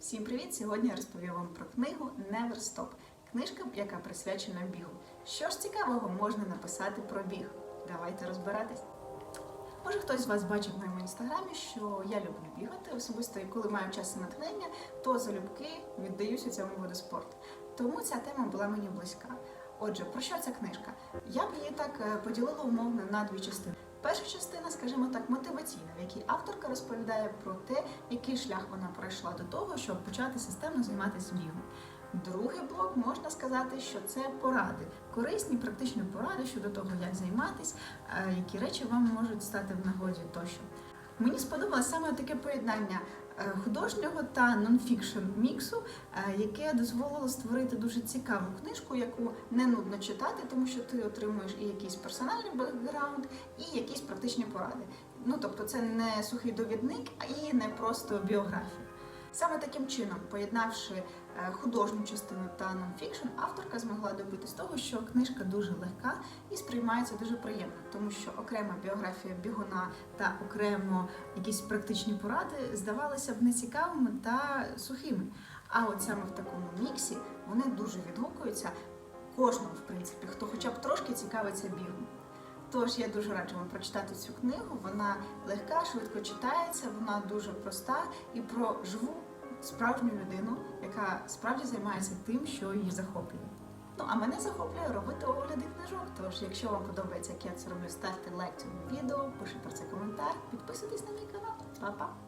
Всім привіт! Сьогодні я розповім вам про книгу Never Stop. Книжка, яка присвячена бігу. Що ж цікавого можна написати про біг? Давайте розбиратись. Може, хтось з вас бачив в моєму інстаграмі, що я люблю бігати особисто, і коли маю час і натхнення, то залюбки віддаюся цьому виду спорту. Тому ця тема була мені близька. Отже, про що ця книжка? Я б її так е, поділила умовно на дві частини. Перша частина, скажімо так, мотиваційна, в якій авторка розповідає про те, який шлях вона пройшла до того, щоб почати системно займатися бігом. Другий блок можна сказати, що це поради, корисні, практичні поради щодо того, як займатися, е, які речі вам можуть стати в нагоді тощо. Мені сподобалось саме таке поєднання е, художнього та нонфікшн міксу, е, яке дозволило створити дуже цікаву книжку, яку не нудно читати, тому що ти отримуєш і якийсь персональний бекграунд, і якісь практичні поради. Ну тобто, це не сухий довідник, а і не просто біографія. Саме таким чином, поєднавши е, художню частину та нонфікшн, авторка змогла добитись того, що книжка дуже легка і сприймається дуже приємно, тому що окрема біографія бігуна та окремо якісь практичні поради здавалися б нецікавими та сухими. А от саме в такому міксі вони дуже відгукуються кожному, в принципі, хто хоча б трошки цікавиться бігом. Тож я дуже раджу вам прочитати цю книгу. Вона легка, швидко читається, вона дуже проста і про живу справжню людину, яка справді займається тим, що її захоплює. Ну а мене захоплює робити огляди книжок. Тож, якщо вам подобається, як я це роблю, ставте лайк цьому відео, пишіть про це коментар, підписуйтесь на мій канал. Па-па!